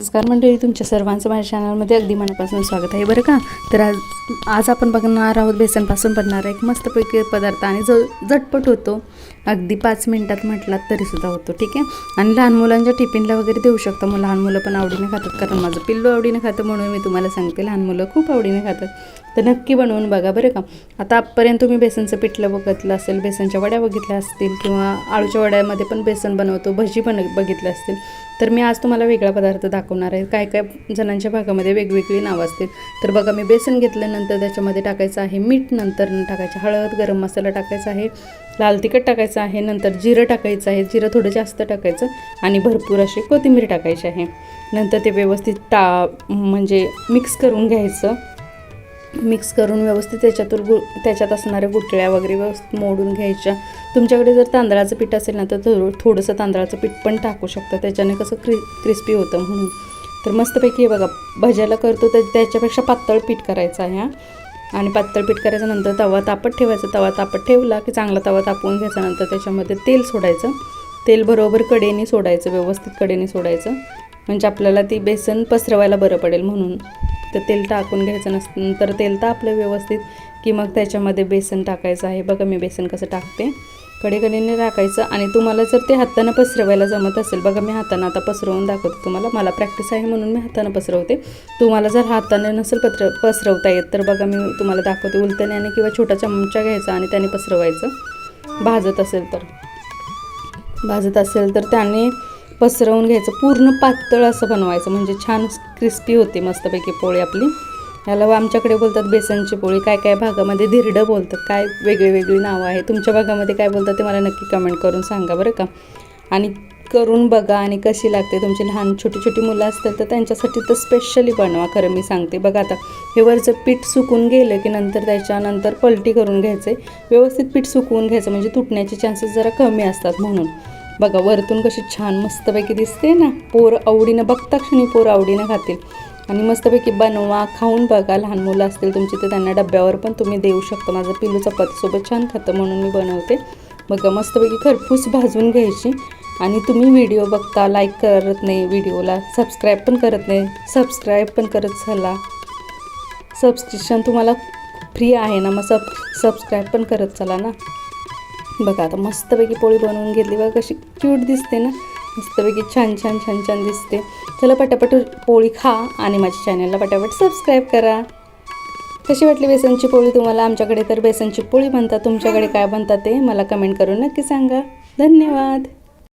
नमस्कार मंडळी तुमच्या सर्वांचं माझ्या चॅनलमध्ये अगदी मनापासून स्वागत आहे. बरं का? तर आज आज आपण बघणार आहोत बेसनपासून बनणारा एक मस्तपैकी पदार्थ आणि जो झटपट होतो अगदी पाच मिनटात म्हटलात तरीसुद्धा होतो ठीक आहे? आणि लहान मुलांच्या टिफिनला वगैरे देऊ शकतो. मग लहान मुलं पण आवडीने खातात. कारण माझं पिल्लू आवडीने खातं म्हणून मी तुम्हाला सांगते लहान मुलं खूप आवडीने खातात. तर नक्की बनवून बघा बरं का. आता आजपर्यंत तुम्ही बेसनचं पिठलं बघितलं असेल बेसनच्या वड्या बघितल्या असतील किंवा आळूच्या वड्यामध्ये पण बेसन बनवतो भजी पण बघितलं असतील. तर मी आज तुम्हाला वेगळा पदार्थ दाखवणार आहे. काय काय जणांच्या भागामध्ये वेगवेगळी नावं असतील. तर बघा मी बेसन घेतल्यानंतर त्याच्यामध्ये टाकायचं आहे मीठ नंतर टाकायचं हळद गरम मसाला टाकायचा आहे. लाल तिखट टाकायचं आहे नंतर जिरं टाकायचं आहे जिरं थोडं जास्त टाकायचं आणि भरपूर अशी कोथिंबीर टाकायची आहे. नंतर ते व्यवस्थित टा म्हणजे मिक्स करून घ्यायचं. मिक्स करून व्यवस्थित त्याच्यातून गु त्याच्यात असणाऱ्या गुटळ्या वगैरे व्यवस्थित मोडून घ्यायच्या. तुमच्याकडे जर तांदळाचं पीठ असेल ना तर थोडं थोडंसं तांदळाचं पीठ पण टाकू शकता. त्याच्याने कसं क्रि क्रिस्पी होतं म्हणून. तर मस्तपैकी हे बघा भज्याला करतो तर त्याच्यापेक्षा पातळ पीठ करायचं आहे हां. आणि पातळ पीठ करायचं नंतर तवा तापत ठेवायचा. तवा तापत ठेवला की चांगला तवा तापवून घ्यायचा. नंतर त्याच्यामध्ये तेल सोडायचं. तेल बरोबर कडेने सोडायचं व्यवस्थित कडेने सोडायचं. म्हणजे आपल्याला ती बेसन पसरवायला बरं पडेल म्हणून. तर तेल टाकून घ्यायचं नस नंतर तेल तापलं व्यवस्थित की मग त्याच्यामध्ये बेसन टाकायचं आहे. बघा मी बेसन कसं टाकते. कडेकडेने राखायचं आणि तुम्हाला जर ते हातानं पसरवायला जमत असेल बघा मी हातानं आता पसरवून दाखवते तुम्हाला. मला प्रॅक्टिस आहे म्हणून मी हातानं पसरवते. तुम्हाला जर हाताने नसेल पत्र पसरवता येत तर बघा मी तुम्हाला दाखवते. उलटण्याने किंवा छोटा चमचा घ्यायचा आणि त्याने पसरवायचं. भाजत असेल तर. भाजत असेल तर त्याने पसरवून घ्यायचं. पूर्ण पातळ असं बनवायचं. म्हणजे छान क्रिस्पी होते मस्तपैकी पोळी आपली. ह्याला आमच्याकडे बोलतात बेसनची पोळी. काय काय भागामध्ये धिरडं बोलतात. काय वेगळी वेगळी नावं आहे तुमच्या भागामध्ये काय बोलतात ते मला नक्की कमेंट करून सांगा बरं का. आणि करून बघा आणि कशी लागते तुमची लहान छोटी छोटी मुलं असतील तर त्यांच्यासाठी तर स्पेशली बनवा खरं मी सांगते. बघा आता हे वरचं पीठ सुकून गेलं की नंतर त्याच्यानंतर पलटी करून घ्यायचे. व्यवस्थित पीठ सुकवून घ्यायचं म्हणजे तुटण्याचे चान्सेस जरा कमी असतात म्हणून. बघा वरतून कशी छान मस्तपैकी दिसते ना. पोर आवडीनं बघता क्षणी पोर आवडीनं खातील. आणि मस्तपैकी बनवा खाऊन बघा. लहान मुलं असतील तुमची तर त्यांना डब्यावर पण तुम्ही देऊ शकता. माझं पिल्लू चपातीसोबत छान खातं म्हणून मी बनवते. बघा मस्तपैकी खरपूस भाजून घ्यायची. आणि तुम्ही व्हिडिओ बघता लाईक करत नाही व्हिडिओला सबस्क्राईब पण करत नाही. सबस्क्राईब पण करत चला. सबस्क्रिप्शन तुम्हाला फ्री आहे ना मग सब सबस्क्राईब पण करत चला ना. बघा आता मस्तपैकी पोळी बनवून घेतली. बघा कशी क्यूट दिसते ना. मस्तपैकी छान छान छान छान दिसते चला पटापट पोळी खा आणि माझ्या चॅनलला पटापट सबस्क्राईब करा. कशी वाटली बेसनची पोळी तुम्हाला? आमच्याकडे तर बेसनची पोळी बनतात तुमच्याकडे काय बनतात ते? मला कमेंट करून नक्की सांगा. धन्यवाद.